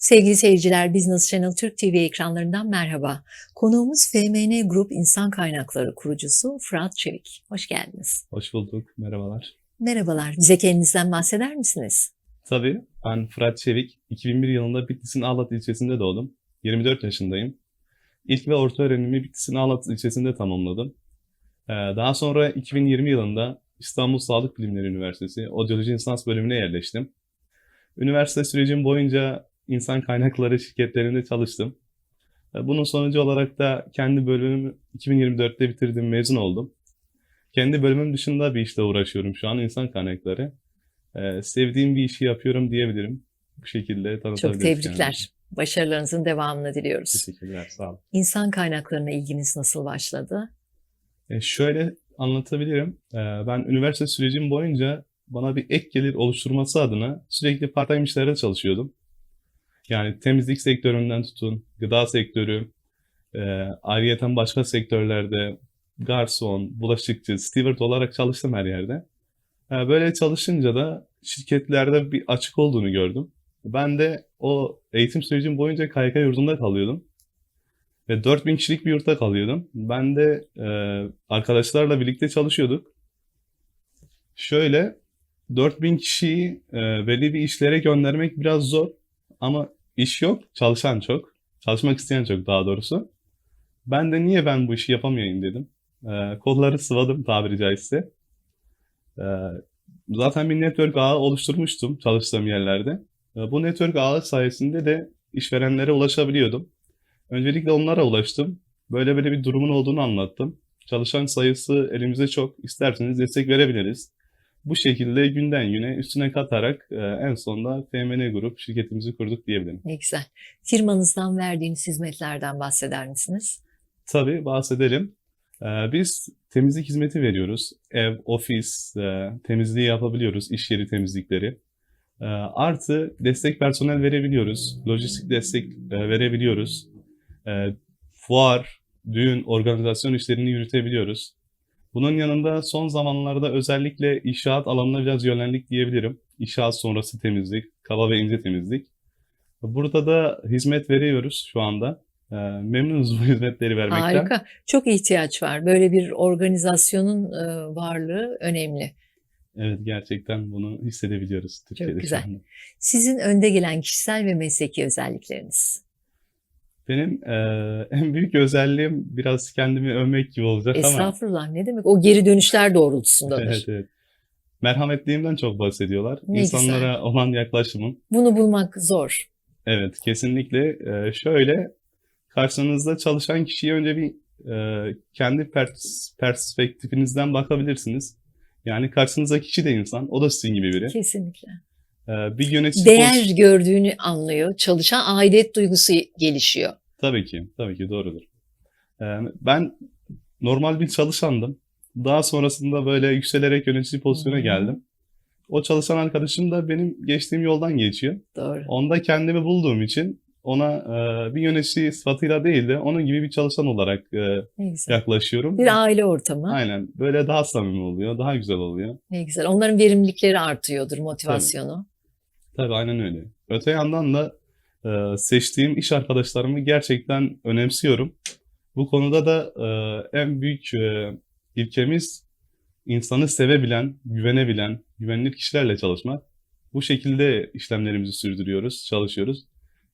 Sevgili seyirciler, Business Channel Türk TV ekranlarından merhaba. Konuğumuz FMN Grup İnsan Kaynakları kurucusu Fırat Çevik. Hoş geldiniz. Hoş bulduk, merhabalar. Merhabalar, bize kendinizden bahseder misiniz? Tabii, ben Fırat Çevik. 2001 yılında Bitlis'in Ağlat ilçesinde doğdum. 24 yaşındayım. İlk ve orta öğrenimi Bitlis'in Ağlat ilçesinde tamamladım. Ee, Daha sonra 2020 yılında İstanbul Sağlık Bilimleri Üniversitesi Odyoloji İnsans bölümüne yerleştim. Üniversite sürecim boyunca insan kaynakları şirketlerinde çalıştım. Ee, Bunun sonucu olarak da kendi bölümümü 2024'te bitirdim, mezun oldum. Kendi bölümüm dışında bir işle uğraşıyorum şu an insan kaynakları. Ee, sevdiğim bir işi yapıyorum diyebilirim. Bu şekilde Çok tanıtabiliriz tebrikler. Başarılarınızın devamını diliyoruz. Teşekkürler, sağ olun. İnsan kaynaklarına ilginiz nasıl başladı? E, şöyle anlatabilirim. Ee, ben üniversite sürecim boyunca bana bir ek gelir oluşturması adına sürekli part-time işlerde çalışıyordum. Yani temizlik sektöründen tutun, gıda sektörü, e, ayrıyeten başka sektörlerde garson, bulaşıkçı, steward olarak çalıştım her yerde. E, böyle çalışınca da şirketlerde bir açık olduğunu gördüm. Ben de o eğitim sürecim boyunca KYK yurdunda kalıyordum. Ve 4000 kişilik bir yurtta kalıyordum. Ben de e, arkadaşlarla birlikte çalışıyorduk. Şöyle 4000 kişiyi e, belli bir işlere göndermek biraz zor. Ama iş yok, çalışan çok. Çalışmak isteyen çok daha doğrusu. Ben de niye ben bu işi yapamayayım dedim. E, kolları sıvadım tabiri caizse. E, zaten bir network ağı oluşturmuştum çalıştığım yerlerde. E, bu network ağı sayesinde de işverenlere ulaşabiliyordum. Öncelikle onlara ulaştım. Böyle böyle bir durumun olduğunu anlattım. Çalışan sayısı elimizde çok. İsterseniz destek verebiliriz. Bu şekilde günden güne üstüne katarak e, en sonunda FMN Grup şirketimizi kurduk diyebilirim. Ne güzel. Firmanızdan verdiğiniz hizmetlerden bahseder misiniz? Tabii bahsedelim. E, Biz temizlik hizmeti veriyoruz. Ev, ofis e, temizliği yapabiliyoruz. iş yeri temizlikleri. E, Artı destek personel verebiliyoruz. Lojistik destek e, verebiliyoruz. E, Fuar, düğün, organizasyon işlerini yürütebiliyoruz. Bunun yanında son zamanlarda özellikle inşaat alanına biraz yöneldik diyebilirim. İnşaat sonrası temizlik, kaba ve ince temizlik. Burada da hizmet veriyoruz şu anda. E, Memnunuz bu hizmetleri vermekten. Harika. Çok ihtiyaç var. Böyle bir organizasyonun e, varlığı önemli. Evet gerçekten bunu hissedebiliyoruz Türkiye'de şu güzel. anda. Sizin önde gelen kişisel ve mesleki özellikleriniz. Benim eee, en büyük özelliğim biraz kendimi övmek gibi olacak ama Estağfurullah ne demek? O geri dönüşler doğrultusundadır. evet evet. Merhametliyimden çok bahsediyorlar. Ne İnsanlara güzel. olan yaklaşımım. Bunu bulmak zor. Evet kesinlikle Eee, şöyle karşınızda çalışan kişiye önce bir eee, kendi pers- perspektifinizden bakabilirsiniz. Yani karşınızdaki kişi de insan. O da sizin gibi biri. Kesinlikle. Eee, bir yönetici Değer poz- gördüğünü anlıyor. Çalışan aidiyet duygusu gelişiyor. Tabii ki, tabii ki doğrudur. Ee, ben normal bir çalışandım. Daha sonrasında böyle yükselerek yönetici pozisyona Hı hı. geldim. O çalışan arkadaşım da benim geçtiğim yoldan geçiyor. Doğru. Onda kendimi bulduğum için ona e, bir yönetici sıfatıyla değil de onun gibi bir çalışan olarak e, Ne güzel. yaklaşıyorum. Bir aile ortamı. Aynen. Böyle daha samimi oluyor, daha güzel oluyor. Ne güzel. Onların verimlilikleri artıyordur, motivasyonu. Tabii aynen öyle. Öte yandan da e, seçtiğim iş arkadaşlarımı gerçekten önemsiyorum. Bu konuda da e, en büyük e, ilkemiz insanı sevebilen, güvenebilen, güvenilir kişilerle çalışmak. Bu şekilde işlemlerimizi sürdürüyoruz, çalışıyoruz.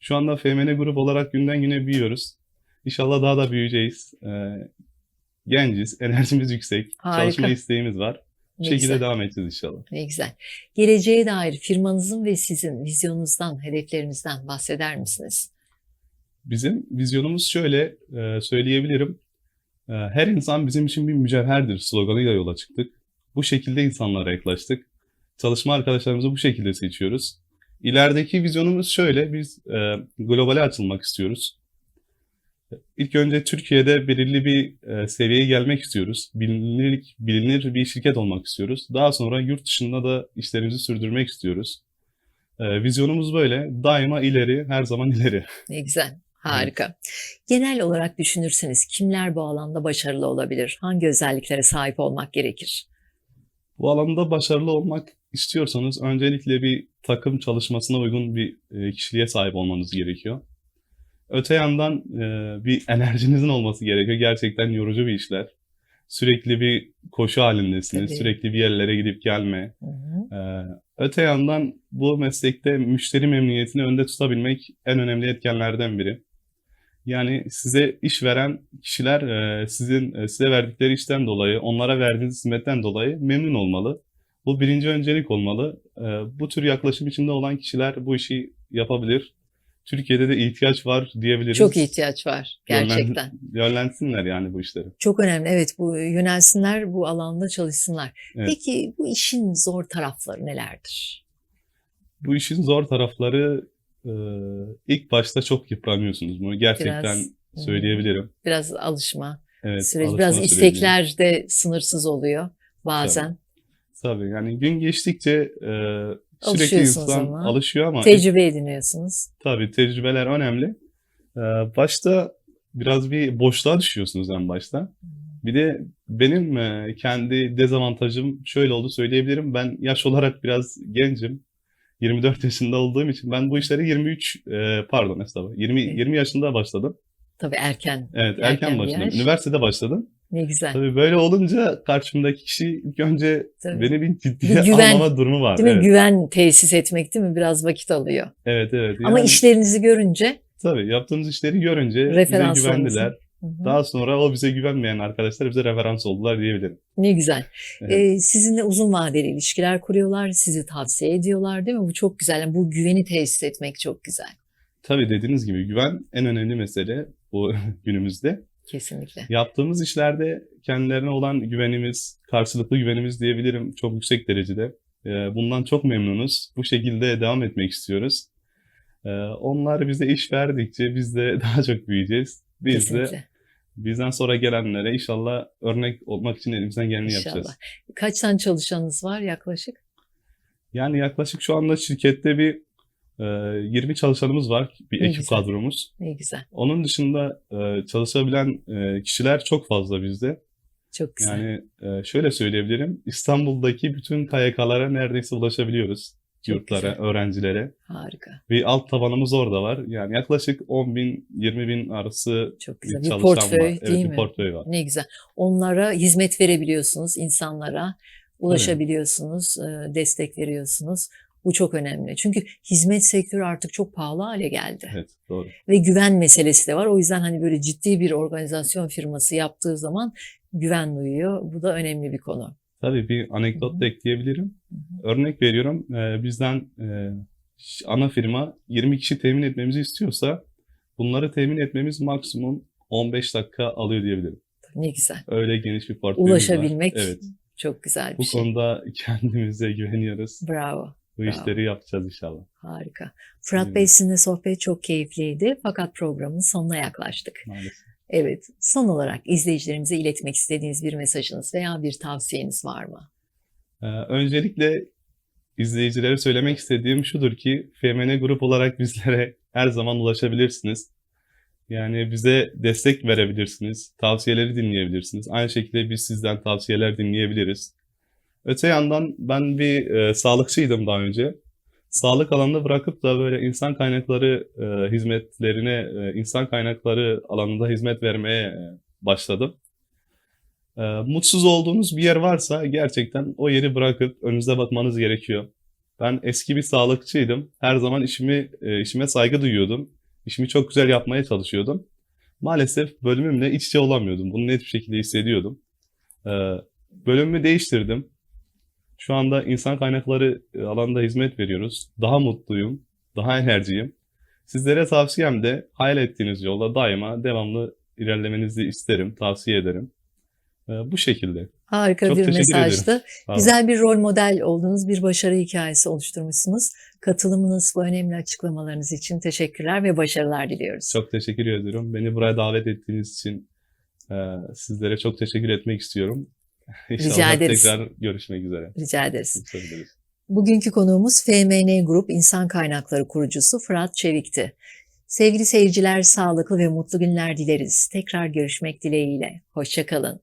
Şu anda FMN Grup olarak günden güne büyüyoruz. İnşallah daha da büyüyeceğiz. E, genciz, enerjimiz yüksek, Harika. çalışma isteğimiz var. Bu Ne şekilde güzel. devam edeceğiz inşallah. Ne güzel. Geleceğe dair firmanızın ve sizin vizyonunuzdan, hedeflerinizden bahseder misiniz? Bizim vizyonumuz şöyle e, söyleyebilirim. E, her insan bizim için bir mücevherdir sloganıyla yola çıktık. Bu şekilde insanlara yaklaştık. Çalışma arkadaşlarımızı bu şekilde seçiyoruz. İlerideki vizyonumuz şöyle, biz e, globale açılmak istiyoruz. İlk önce Türkiye'de belirli bir e, seviyeye gelmek istiyoruz. Bilinir, bilinir bir şirket olmak istiyoruz. Daha sonra yurt dışında da işlerimizi sürdürmek istiyoruz. E, vizyonumuz böyle. Daima ileri, her zaman ileri. Ne güzel. Harika. Genel olarak düşünürseniz kimler bu alanda başarılı olabilir? Hangi özelliklere sahip olmak gerekir? Bu alanda başarılı olmak istiyorsanız öncelikle bir takım çalışmasına uygun bir e, kişiliğe sahip olmanız gerekiyor. Öte yandan e, bir enerjinizin olması gerekiyor. Gerçekten yorucu bir işler. Sürekli bir koşu halindesiniz. Tabii. Sürekli bir yerlere gidip gelme. Hı hı. Ee, öte yandan bu meslekte müşteri memnuniyetini önde tutabilmek en önemli etkenlerden biri. Yani size iş veren kişiler e, sizin e, size verdikleri işten dolayı, onlara verdiğiniz hizmetten dolayı memnun olmalı. Bu birinci öncelik olmalı. Ee, bu tür yaklaşım içinde olan kişiler bu işi yapabilir. Türkiye'de de ihtiyaç var diyebiliriz. Çok ihtiyaç var Yönlen- gerçekten. Yönlensinler yani bu işleri. Çok önemli. Evet bu yönelsinler, bu alanda çalışsınlar. Evet. Peki bu işin zor tarafları nelerdir? Bu işin zor tarafları e, ilk başta çok yıpranıyorsunuz. Bunu gerçekten Biraz, söyleyebilirim. Biraz alışma Evet, süreci, alışma biraz süreci. istekler de sınırsız oluyor bazen. Tabii yani gün geçtikçe e, sürekli Alışıyorsunuz ama. alışıyor ama Tecrübe ediniyorsunuz. tabii tecrübeler önemli. E, başta biraz bir boşluğa düşüyorsunuz en başta. Bir de benim e, kendi dezavantajım şöyle oldu söyleyebilirim. Ben yaş olarak biraz gencim. 24 yaşında olduğum için ben bu işlere 23 e, pardon estağfurullah 20 Evet. 20 yaşında başladım. Tabii erken. Evet Erken erken bir başladım. yaş. Üniversitede başladım. Ne güzel. Tabii böyle olunca karşımdaki kişi ilk önce Tabii. beni bir ciddiye Bir güven, almama durumu var. Değil mi? Evet. Güven tesis etmek değil mi? Biraz vakit alıyor. Evet evet. Ama Yani işlerinizi görünce tabii yaptığımız işleri görünce bize güvendiler. Hı hı. Daha sonra o bize güvenmeyen arkadaşlar bize referans oldular diyebilirim. ne güzel. Evet. Ee, sizinle uzun vadeli ilişkiler kuruyorlar, sizi tavsiye ediyorlar değil mi? Bu çok güzel. Yani bu güveni tesis etmek çok güzel. Tabii dediğiniz gibi güven en önemli mesele bu günümüzde. Kesinlikle. Yaptığımız işlerde kendilerine olan güvenimiz, karşılıklı güvenimiz diyebilirim çok yüksek derecede. Ee, Bundan çok memnunuz. Bu şekilde devam etmek istiyoruz. Ee, Onlar bize iş verdikçe biz de daha çok büyüyeceğiz. Biz de Kesinlikle. bizden sonra gelenlere inşallah örnek olmak için elimizden geleni İnşallah. yapacağız. Kaç tane çalışanınız var yaklaşık? Yani yaklaşık şu anda şirkette bir 20 çalışanımız var, bir Ne ekip güzel. kadromuz. Ne güzel. Onun dışında e, çalışabilen e, kişiler çok fazla bizde. Çok güzel. Yani e, şöyle söyleyebilirim, İstanbul'daki bütün KYK'lara neredeyse ulaşabiliyoruz. Çok Yurtlara, güzel. öğrencilere. Harika. Bir alt tabanımız orada var. Yani yaklaşık 10 bin, 20 bin arası Çok bir güzel. Bir çalışan portföy var. Evet, değil bir mi? portföy var. Ne güzel. Onlara hizmet verebiliyorsunuz insanlara. Ulaşabiliyorsunuz, e, destek veriyorsunuz. Bu çok önemli. Çünkü hizmet sektörü artık çok pahalı hale geldi. Evet, doğru. Ve güven meselesi de var. O yüzden hani böyle ciddi bir organizasyon firması yaptığı zaman güven duyuyor. Bu da önemli bir konu. Tabii bir Hı anekdot hı. da ekleyebilirim. Hı Örnek veriyorum, e, bizden e, ana firma 20 kişi temin etmemizi istiyorsa bunları temin etmemiz maksimum 15 dakika alıyor diyebilirim. Ne güzel. Öyle geniş bir portföyümüz var. Ulaşabilmek Evet. çok güzel bir Bu şey. konuda kendimize güveniyoruz. Bravo. Bu Bravo. işleri yapacağız inşallah. Harika. Fırat. Bey sizinle sohbet çok keyifliydi. Fakat programın sonuna yaklaştık. Maalesef. Evet. Son olarak izleyicilerimize iletmek istediğiniz bir mesajınız veya bir tavsiyeniz var mı? Ee, öncelikle izleyicilere söylemek istediğim şudur ki FMN Grup olarak bizlere her zaman ulaşabilirsiniz. Yani bize destek verebilirsiniz, tavsiyeleri dinleyebilirsiniz. Aynı şekilde biz sizden tavsiyeler dinleyebiliriz. Öte yandan ben bir e, sağlıkçıydım daha önce. Sağlık alanını bırakıp da böyle insan kaynakları e, hizmetlerine, e, insan kaynakları alanında hizmet vermeye e, başladım. E, mutsuz olduğunuz bir yer varsa gerçekten o yeri bırakıp önünüze bakmanız gerekiyor. Ben eski bir sağlıkçıydım. Her zaman işimi e, işime saygı duyuyordum. İşimi çok güzel yapmaya çalışıyordum. Maalesef bölümümle iç içe olamıyordum. Bunu net bir şekilde hissediyordum. E, bölümümü değiştirdim. Şu anda insan kaynakları e, alanında hizmet veriyoruz. Daha mutluyum, daha enerjiyim. Sizlere tavsiyem de hayal ettiğiniz yolda daima devamlı ilerlemenizi isterim, tavsiye ederim. E, bu şekilde. Harika Çok bir mesajdı. Güzel bir rol model oldunuz, bir başarı hikayesi oluşturmuşsunuz. Katılımınız, bu önemli açıklamalarınız için teşekkürler ve başarılar diliyoruz. Çok teşekkür ediyorum. Beni buraya davet ettiğiniz için e, sizlere çok teşekkür etmek istiyorum. İnşallah ederiz. tekrar görüşmek üzere. Rica ederiz. Görüşürüz. Bugünkü konuğumuz FMN Grup İnsan Kaynakları kurucusu Fırat Çevik'ti. Sevgili seyirciler, sağlıklı ve mutlu günler dileriz. Tekrar görüşmek dileğiyle. Hoşçakalın.